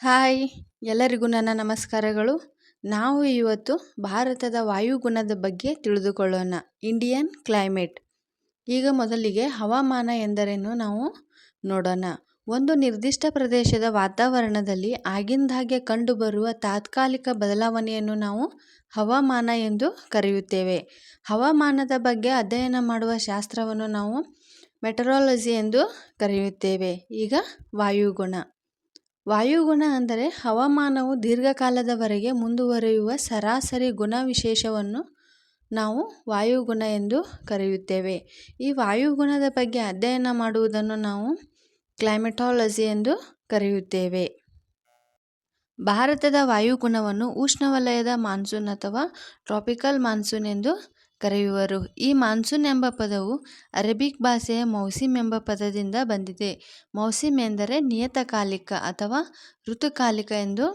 Hi, ಎಲ್ಲರಿಗೂ ನನ್ನ ನಮಸ್ಕಾರಗಳು. ನಾವು ಇವತ್ತು ಭಾರತದ ವಾಯುಗುಣದ ಬಗ್ಗೆ ತಿಳಿದುಕೊಳ್ಳೋಣ. Indian climate. ಈಗ ಮೊದಲಿಗೆ ಹವಾಮಾನ ಎಂದರೇನು ನಾವು ನೋಡೋಣ. ಒಂದು ನಿರ್ದಿಷ್ಟ ಪ್ರದೇಶದ ವಾತಾವರಣದಲ್ಲಿ ಆಗಿಂದಾಗೆ ಕಂಡುಬರುವ ತಾತ್ಕಾಲಿಕ ಬದಲಾವಣೆಯನ್ನು ನಾವು ಹವಾಮಾನ ಎಂದು ಕರೆಯುತ್ತೇವೆ. ಹವಾಮಾನದ ಬಗ್ಗೆ ಅಧ್ಯಯನ ಮಾಡುವ ಶಾಸ್ತ್ರವನ್ನು ನಾವು ಮೆಟರಾಲಜಿ ಎಂದು ಕರೆಯುತ್ತೇವೆ. ಈಗ ವಾಯುಗುಣ. ವಾಯುಗುಣ ಅಂದರೆ ಹವಾಮಾನವು ದೀರ್ಘಕಾಲದವರೆಗೆ ಮುಂದುವರಿಯುವ ಸರಾಸರಿ ಗುಣವಿಶೇಷವನ್ನು ನಾವು ವಾಯುಗುಣ ಎಂದು ಕರೆಯುತ್ತೇವೆ. ಈ ವಾಯುಗುಣದ ಬಗ್ಗೆ ಅಧ್ಯಯನ ಮಾಡುವುದನ್ನು ನಾವು ಕ್ಲೈಮೆಟಾಲಜಿ ಎಂದು ಕರೆಯುತ್ತೇವೆ. ಭಾರತದ ವಾಯುಗುಣವನ್ನು ಉಷ್ಣವಲಯದ ಮಾನ್ಸೂನ್ ಅಥವಾ ಟ್ರಾಪಿಕಲ್ ಮಾನ್ಸೂನ್ ಎಂದು ಕರೆಯುವರು. ಈ ಮಾನ್ಸೂನ್ ಎಂಬ ಪದವು ಅರೇಬಿಕ್ ಭಾಷೆಯ ಮೌಸಿಮ್ ಎಂಬ ಪದದಿಂದ ಬಂದಿದೆ. ಮೌಸಿಮ್ ಎಂದರೆ ನಿಯತಕಾಲಿಕ ಅಥವಾ ಋತುಕಾಲಿಕ ಎಂದು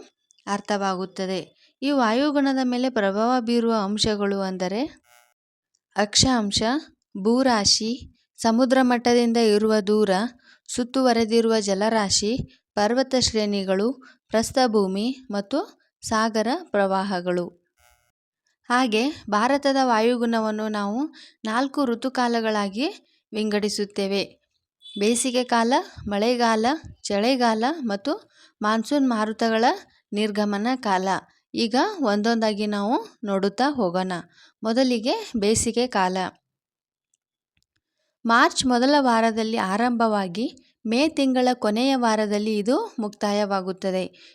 ಅರ್ಥವಾಗುತ್ತದೆ. ಈ ವಾಯುಗುಣದ ಮೇಲೆ ಪ್ರಭಾವ ಬೀರುವ ಅಂಶಗಳು ಅಂದರೆ ಅಕ್ಷಾಂಶ, ಭೂರಾಶಿ, ಸಮುದ್ರ ಮಟ್ಟದಿಂದ ಇರುವ ದೂರ ಸುತ್ತುವರೆದಿರುವ ಜಲರಾಶಿ, ಪರ್ವತ ಶ್ರೇಣಿಗಳು, ಪ್ರಸ್ಥಭೂಮಿ ಮತ್ತು ಸಾಗರ ಪ್ರವಾಹಗಳು. ಹಾಗೆ ಭಾರತದ ವಾಯುಗುಣವನ್ನು ನಾವು ನಾಲ್ಕು ಋತುಕಾಲಗಳಾಗಿ ವಿಂಗಡಿಸುತ್ತೇವೆ. ಬೇಸಿಗೆ ಕಾಲ, ಮಳೆಗಾಲ, ಚಳಿಗಾಲ ಮತ್ತು ಮಾನ್ಸೂನ್ ಮಾರುತಗಳ ನಿರ್ಗಮನ ಕಾಲ. ಈಗ ಒಂದೊಂದಾಗಿ ನಾವು ನೋಡುತ್ತಾ ಹೋಗೋಣ. ಮೊದಲಿಗೆ ಬೇಸಿಗೆ ಕಾಲ. ಮಾರ್ಚ್ ಮೊದಲ ವಾರದಲ್ಲಿ ಆರಂಭವಾಗಿ ಮೇ ತಿಂಗಳ ಕೊನೆಯ ವಾರದಲ್ಲಿ ಇದು ಮುಕ್ತಾಯವಾಗುತ್ತದೆ.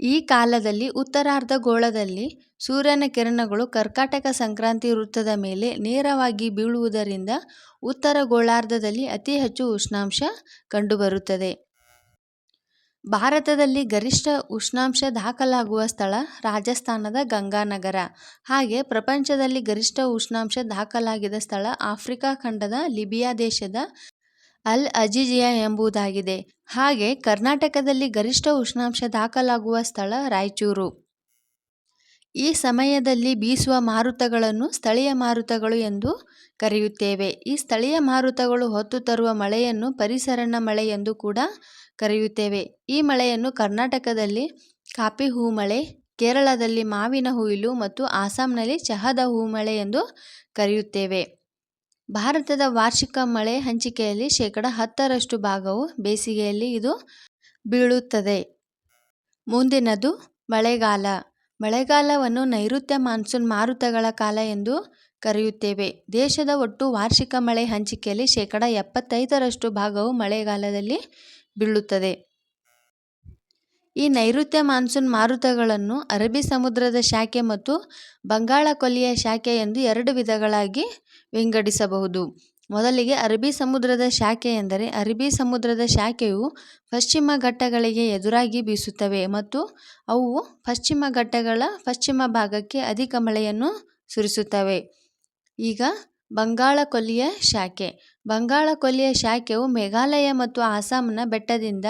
ಈ ಕಾಲದಲ್ಲಿ ಉತ್ತರಾರ್ಧಗೋಳದಲ್ಲಿ ಸೂರ್ಯನ ಕಿರಣಗಳು ಕರ್ಕಾಟಕ ಸಂಕ್ರಾಂತಿ ವೃತ್ತದ ಮೇಲೆ ನೇರವಾಗಿ ಬೀಳುವುದರಿಂದ ಉತ್ತರ ಗೋಳಾರ್ಧದಲ್ಲಿ ಅತಿ ಹೆಚ್ಚು ಉಷ್ಣಾಂಶ ಕಂಡುಬರುತ್ತದೆ. ಭಾರತದಲ್ಲಿ ಗರಿಷ್ಠ ಉಷ್ಣಾಂಶ ದಾಖಲಾಗುವ ಸ್ಥಳ ರಾಜಸ್ಥಾನದ ಗಂಗಾನಗರ. ಹಾಗೆ ಪ್ರಪಂಚದಲ್ಲಿ ಗರಿಷ್ಠ ಉಷ್ಣಾಂಶ ದಾಖಲಾಗಿದ ಸ್ಥಳ ಆಫ್ರಿಕಾ ಖಂಡದ ಲಿಬಿಯಾ ದೇಶದ ಅಲ್ ಅಜಿಜಿಯಾ ಎಂಬುದಾಗಿದೆ. ಹಾಗೆ ಕರ್ನಾಟಕದಲ್ಲಿ ಗರಿಷ್ಠ ಉಷ್ಣಾಂಶ ದಾಖಲಾಗುವ ಸ್ಥಳ ರಾಯಚೂರು. ಈ ಸಮಯದಲ್ಲಿ ಬೀಸುವ ಮಾರುತಗಳನ್ನು ಸ್ಥಳೀಯ ಮಾರುತಗಳು ಎಂದು ಕರೆಯುತ್ತೇವೆ. ಈ ಸ್ಥಳೀಯ ಮಾರುತಗಳು ಹೊತ್ತು ತರುವ ಮಳೆಯನ್ನು ಪರಿಸರನ ಮಳೆ ಎಂದು ಕೂಡ ಕರೆಯುತ್ತೇವೆ. ಈ ಮಳೆಯನ್ನು ಕರ್ನಾಟಕದಲ್ಲಿ ಕಾಪಿ ಹೂಮಳೆ ಕೇರಳದಲ್ಲಿ ಮಾವಿನ ಹುಯಿಲು ಮತ್ತು ಆಸಾಂನಲ್ಲಿ ಚಹದ ಹೂ ಮಳೆ ಎಂದು ಕರೆಯುತ್ತೇವೆ. ಭಾರತದ ವಾರ್ಷಿಕ ಮಳೆ ಹಂಚಿಕೆಯಲ್ಲಿ ಶೇಕಡ ಹತ್ತರಷ್ಟು ಭಾಗವು ಬೇಸಿಗೆಯಲ್ಲಿ ಇದು ಬೀಳುತ್ತದೆ. ಮುಂದಿನದು ಮಳೆಗಾಲ. ಮಳೆಗಾಲವನ್ನು ನೈಋತ್ಯ ಮಾನ್ಸೂನ್ ಮಾರುತಗಳ ಕಾಲ ಎಂದು ಕರೆಯುತ್ತೇವೆ. ದೇಶದ ಒಟ್ಟು ವಾರ್ಷಿಕ ಮಳೆ ಹಂಚಿಕೆಯಲ್ಲಿ ಶೇಕಡ ಎಪ್ಪತ್ತೈದರಷ್ಟು ಭಾಗವು ಮಳೆಗಾಲದಲ್ಲಿ ಬೀಳುತ್ತದೆ. ಈ ನೈಋತ್ಯ ಮಾನ್ಸೂನ್ ಮಾರುತಗಳನ್ನು ಅರಬ್ಬಿ ಸಮುದ್ರದ ಶಾಖೆ ಮತ್ತು ಬಂಗಾಳ ಕೊಲ್ಲಿಯ ಶಾಖೆ ಎಂದು ಎರಡು ವಿಧಗಳಾಗಿ ವಿಂಗಡಿಸಬಹುದು. ಮೊದಲಿಗೆ ಅರಬ್ಬಿ ಸಮುದ್ರದ ಶಾಖೆ ಎಂದರೆ ಅರಬ್ಬಿ ಸಮುದ್ರದ ಶಾಖೆಯು ಪಶ್ಚಿಮ ಘಟ್ಟಗಳಿಗೆ ಎದುರಾಗಿ ಬೀಸುತ್ತವೆ ಮತ್ತು ಅವು ಪಶ್ಚಿಮ ಘಟ್ಟಗಳ ಪಶ್ಚಿಮ ಭಾಗಕ್ಕೆ ಅಧಿಕ ಮಳೆಯನ್ನು ಸುರಿಸುತ್ತವೆ. ಈಗ ಬಂಗಾಳ ಕೊಲ್ಲಿಯ ಶಾಖೆ. ಬಂಗಾಳ ಕೊಲ್ಲಿಯ ಶಾಖೆಯು ಮೇಘಾಲಯ ಮತ್ತು ಆಸಾಂನ ಬೆಟ್ಟದಿಂದ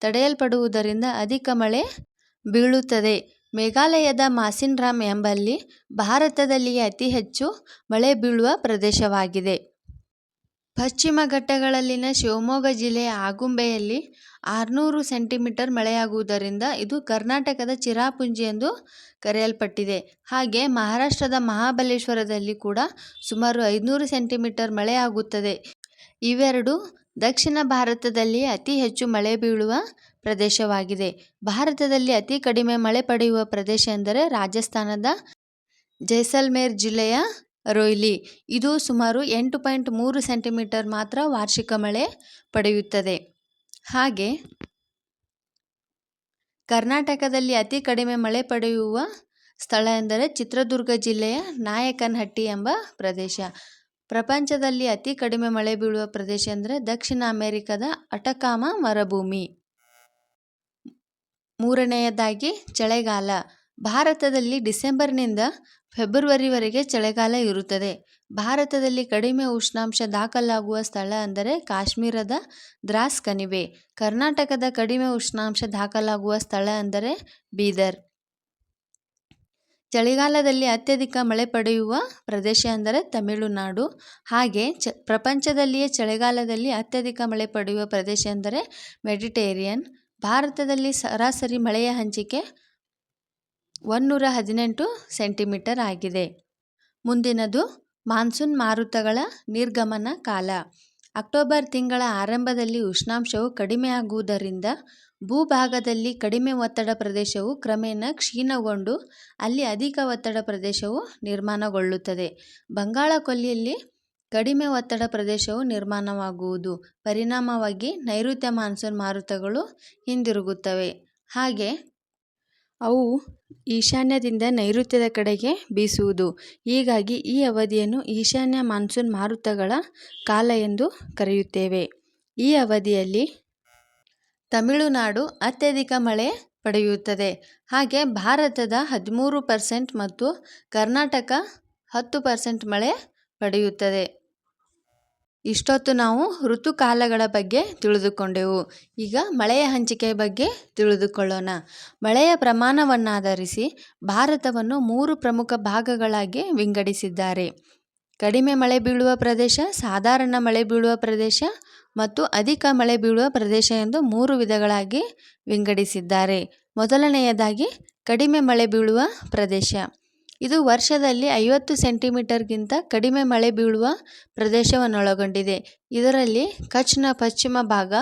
ತಡೆಯಲ್ಪಡುವುದರಿಂದ ಅಧಿಕ ಮಳೆ ಬೀಳುತ್ತದೆ. ಮೇಘಾಲಯದ ಮಾಸಿನ್ರಾಮ್ ಎಂಬಲ್ಲಿ ಭಾರತದಲ್ಲಿಯೇ ಅತಿ ಹೆಚ್ಚು ಮಳೆ ಬೀಳುವ ಪ್ರದೇಶವಾಗಿದೆ. ಪಶ್ಚಿಮ ಘಟ್ಟಗಳಲ್ಲಿನ ಶಿವಮೊಗ್ಗ ಜಿಲ್ಲೆಯ ಆಗುಂಬೆಯಲ್ಲಿ ಆರುನೂರು ಸೆಂಟಿಮೀಟರ್ ಮಳೆಯಾಗುವುದರಿಂದ ಇದು ಕರ್ನಾಟಕದ ಚಿರಾಪುಂಜಿ ಎಂದು ಕರೆಯಲ್ಪಟ್ಟಿದೆ. ಹಾಗೆ ಮಹಾರಾಷ್ಟ್ರದ ಮಹಾಬಲೇಶ್ವರದಲ್ಲಿ ಕೂಡ ಸುಮಾರು ಐದುನೂರು ಸೆಂಟಿಮೀಟರ್ ಮಳೆಯಾಗುತ್ತದೆ. ಇವೆರಡು ದಕ್ಷಿಣ ಭಾರತದಲ್ಲಿ ಅತಿ ಹೆಚ್ಚು ಮಳೆ ಬೀಳುವ ಪ್ರದೇಶವಾಗಿದೆ. ಭಾರತದಲ್ಲಿ ಅತಿ ಕಡಿಮೆ ಮಳೆ ಪಡೆಯುವ ಪ್ರದೇಶ ಎಂದರೆ ರಾಜಸ್ಥಾನದ ಜೈಸಲ್ಮೇರ್ ಜಿಲ್ಲೆಯ ರೋಯ್ಲಿ ಇದು ಸುಮಾರು ಎಂಟು ಪಾಯಿಂಟ್ ಮೂರು ಸೆಂಟಿಮೀಟರ್ ಮಾತ್ರ ವಾರ್ಷಿಕ ಮಳೆ ಪಡೆಯುತ್ತದೆ. ಹಾಗೆ ಕರ್ನಾಟಕದಲ್ಲಿ ಅತಿ ಕಡಿಮೆ ಮಳೆ ಪಡೆಯುವ ಸ್ಥಳ ಎಂದರೆ ಚಿತ್ರದುರ್ಗ ಜಿಲ್ಲೆಯ ನಾಯಕನಹಟ್ಟಿ ಎಂಬ ಪ್ರದೇಶ. ಪ್ರಪಂಚದಲ್ಲಿ ಅತಿ ಕಡಿಮೆ ಮಳೆ ಬೀಳುವ ಪ್ರದೇಶ ಅಂದರೆ ದಕ್ಷಿಣ ಅಮೆರಿಕದ ಅಟಕಾಮ ಮರುಭೂಮಿ. ಮೂರನೆಯದಾಗಿ ಚಳಿಗಾಲ. ಭಾರತದಲ್ಲಿ ಡಿಸೆಂಬರ್ನಿಂದ ಫೆಬ್ರವರಿವರೆಗೆ ಚಳಿಗಾಲ ಇರುತ್ತದೆ. ಭಾರತದಲ್ಲಿ ಕಡಿಮೆ ಉಷ್ಣಾಂಶ ದಾಖಲಾಗುವ ಸ್ಥಳ ಅಂದರೆ ಕಾಶ್ಮೀರದ ದ್ರಾಸ್ ಕಣಿವೆ ಕರ್ನಾಟಕದ ಕಡಿಮೆ ಉಷ್ಣಾಂಶ ದಾಖಲಾಗುವ ಸ್ಥಳ ಅಂದರೆ ಬೀದರ್. ಚಳಿಗಾಲದಲ್ಲಿ ಅತ್ಯಧಿಕ ಮಳೆ ಪಡೆಯುವ ಪ್ರದೇಶ ಅಂದರೆ ತಮಿಳುನಾಡು. ಹಾಗೆ ಚ ಪ್ರಪಂಚದಲ್ಲಿಯೇ ಚಳಿಗಾಲದಲ್ಲಿ ಅತ್ಯಧಿಕ ಮಳೆ ಪಡೆಯುವ ಪ್ರದೇಶ ಅಂದರೆ ಮೆಡಿಟೇರಿಯನ್. ಭಾರತದಲ್ಲಿ ಸರಾಸರಿ ಮಳೆಯ ಹಂಚಿಕೆ ಒಂನ್ನೂರ ಹದಿನೆಂಟು ಸೆಂಟಿಮೀಟರ್ ಆಗಿದೆ. ಮುಂದಿನದು ಮಾನ್ಸೂನ್ ಮಾರುತಗಳ ನಿರ್ಗಮನ ಕಾಲ. ಅಕ್ಟೋಬರ್ ತಿಂಗಳ ಆರಂಭದಲ್ಲಿ ಉಷ್ಣಾಂಶವು ಕಡಿಮೆಯಾಗುವುದರಿಂದ ಭೂಭಾಗದಲ್ಲಿ ಕಡಿಮೆ ಒತ್ತಡ ಪ್ರದೇಶವು ಕ್ರಮೇಣ ಕ್ಷೀಣಗೊಂಡು ಅಲ್ಲಿ ಅಧಿಕ ಒತ್ತಡ ಪ್ರದೇಶವು ನಿರ್ಮಾಣಗೊಳ್ಳುತ್ತದೆ. ಬಂಗಾಳ ಕೊಲ್ಲಿಯಲ್ಲಿ ಕಡಿಮೆ ಒತ್ತಡ ಪ್ರದೇಶವು ನಿರ್ಮಾಣವಾಗುವುದು. ಪರಿಣಾಮವಾಗಿ ನೈಋತ್ಯ ಮಾನ್ಸೂನ್ ಮಾರುತಗಳು ಹಿಂದಿರುಗುತ್ತವೆ. ಹಾಗೆ ಅವು ಈಶಾನ್ಯದಿಂದ ನೈಋತ್ಯದ ಕಡೆಗೆ ಬೀಸುವುದು. ಹೀಗಾಗಿ ಈ ಅವಧಿಯನ್ನು ಈಶಾನ್ಯ ಮಾನ್ಸೂನ್ ಮಾರುತಗಳ ಕಾಲ ಎಂದು ಕರೆಯುತ್ತೇವೆ. ಈ ಅವಧಿಯಲ್ಲಿ ತಮಿಳುನಾಡು ಅತ್ಯಧಿಕ ಮಳೆ ಪಡೆಯುತ್ತದೆ. ಹಾಗೆ ಭಾರತದ ಹದಿಮೂರು ಪರ್ಸೆಂಟ್ ಮತ್ತು ಕರ್ನಾಟಕ ಹತ್ತು ಪರ್ಸೆಂಟ್ ಮಳೆ ಪಡೆಯುತ್ತದೆ. ಇಷ್ಟೊತ್ತು ನಾವು ಋತುಕಾಲಗಳ ಬಗ್ಗೆ ತಿಳಿದುಕೊಂಡೆವು. ಈಗ ಮಳೆಯ ಹಂಚಿಕೆ ಬಗ್ಗೆ ತಿಳಿದುಕೊಳ್ಳೋಣ. ಮಳೆಯ ಪ್ರಮಾಣವನ್ನಾಧರಿಸಿ ಭಾರತವನ್ನು ಮೂರು ಪ್ರಮುಖ ಭಾಗಗಳಾಗಿ ವಿಂಗಡಿಸಿದ್ದಾರೆ. ಕಡಿಮೆ ಮಳೆ ಬೀಳುವ ಪ್ರದೇಶ, ಸಾಧಾರಣ ಮಳೆ ಬೀಳುವ ಪ್ರದೇಶ ಮತ್ತು ಅಧಿಕ ಮಳೆ ಬೀಳುವ ಪ್ರದೇಶ ಎಂದು ಮೂರು ವಿಧಗಳಾಗಿ ವಿಂಗಡಿಸಿದ್ದಾರೆ. ಮೊದಲನೆಯದಾಗಿ ಕಡಿಮೆ ಮಳೆ ಬೀಳುವ ಪ್ರದೇಶ. ಇದು ವರ್ಷದಲ್ಲಿ ಐವತ್ತು ಸೆಂಟಿಮೀಟರ್ಗಿಂತ ಕಡಿಮೆ ಮಳೆ ಬೀಳುವ ಪ್ರದೇಶವನ್ನೊಳಗೊಂಡಿದೆ. ಇದರಲ್ಲಿ ಕಚ್ನ ಪಶ್ಚಿಮ ಭಾಗ,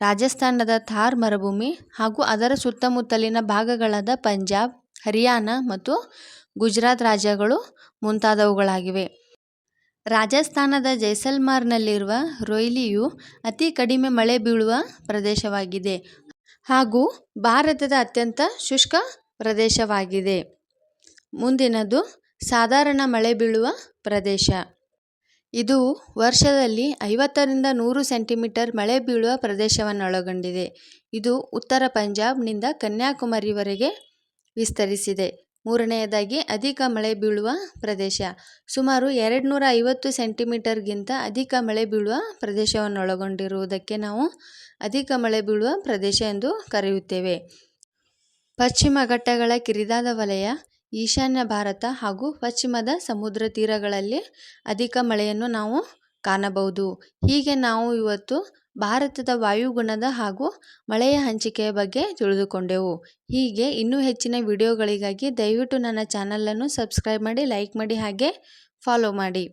ರಾಜಸ್ಥಾನದ ಥಾರ್ ಮರುಭೂಮಿ ಹಾಗೂ ಅದರ ಸುತ್ತಮುತ್ತಲಿನ ಭಾಗಗಳಾದ ಪಂಜಾಬ್, ಹರಿಯಾಣ ಮತ್ತು ಗುಜರಾತ್ ರಾಜ್ಯಗಳು ಮುಂತಾದವುಗಳಾಗಿವೆ. ರಾಜಸ್ಥಾನದ ಜೈಸಲ್ಮಾರ್ನಲ್ಲಿರುವ ರೊಯ್ಲಿಯು ಅತಿ ಕಡಿಮೆ ಮಳೆ ಬೀಳುವ ಪ್ರದೇಶವಾಗಿದೆ ಹಾಗೂ ಭಾರತದ ಅತ್ಯಂತ ಶುಷ್ಕ ಪ್ರದೇಶವಾಗಿದೆ. ಮುಂದಿನದು ಸಾಧಾರಣ ಮಳೆ ಬೀಳುವ ಪ್ರದೇಶ. ಇದು ವರ್ಷದಲ್ಲಿ ಐವತ್ತರಿಂದ ನೂರು ಸೆಂಟಿಮೀಟರ್ ಮಳೆ ಬೀಳುವ ಪ್ರದೇಶವನ್ನೊಳಗೊಂಡಿದೆ. ಇದು ಉತ್ತರ ಪಂಜಾಬ್ನಿಂದ ಕನ್ಯಾಕುಮಾರಿವರೆಗೆ ವಿಸ್ತರಿಸಿದೆ. ಮೂರನೆಯದಾಗಿ ಅಧಿಕ ಮಳೆ ಬೀಳುವ ಪ್ರದೇಶ. ಸುಮಾರು ಎರಡುನೂರ ಐವತ್ತು ಸೆಂಟಿಮೀಟರ್ಗಿಂತ ಅಧಿಕ ಮಳೆ ಬೀಳುವ ಪ್ರದೇಶವನ್ನೊಳಗೊಂಡಿರುವುದಕ್ಕೆ ನಾವು ಅಧಿಕ ಮಳೆ ಬೀಳುವ ಪ್ರದೇಶ ಎಂದು ಕರೆಯುತ್ತೇವೆ. ಪಶ್ಚಿಮ ಘಟ್ಟಗಳ ಕಿರಿದಾದ ವಲಯ ಈಶಾನ್ಯ ಭಾರತ ಹಾಗೂ ಪಶ್ಚಿಮದ ಸಮುದ್ರ ತೀರಗಳಲ್ಲಿ ಅಧಿಕ ಮಳೆಯನ್ನು ನಾವು ಕಾಣಬಹುದು. ಹೀಗೆ ನಾವು ಇವತ್ತು ಭಾರತದ ವಾಯುಗುಣದ ಹಾಗೂ ಮಳೆಯ ಹಂಚಿಕೆಯ ಬಗ್ಗೆ ತಿಳಿದುಕೊಂಡೆವು. ಹೀಗೆ ಇನ್ನೂ ಹೆಚ್ಚಿನ ವಿಡಿಯೋಗಳಿಗಾಗಿ ದಯವಿಟ್ಟು ನನ್ನ ಚಾನಲನ್ನು ಸಬ್ಸ್ಕ್ರೈಬ್ ಮಾಡಿ, ಲೈಕ್ ಮಾಡಿ ಹಾಗೆ ಫಾಲೋ ಮಾಡಿ.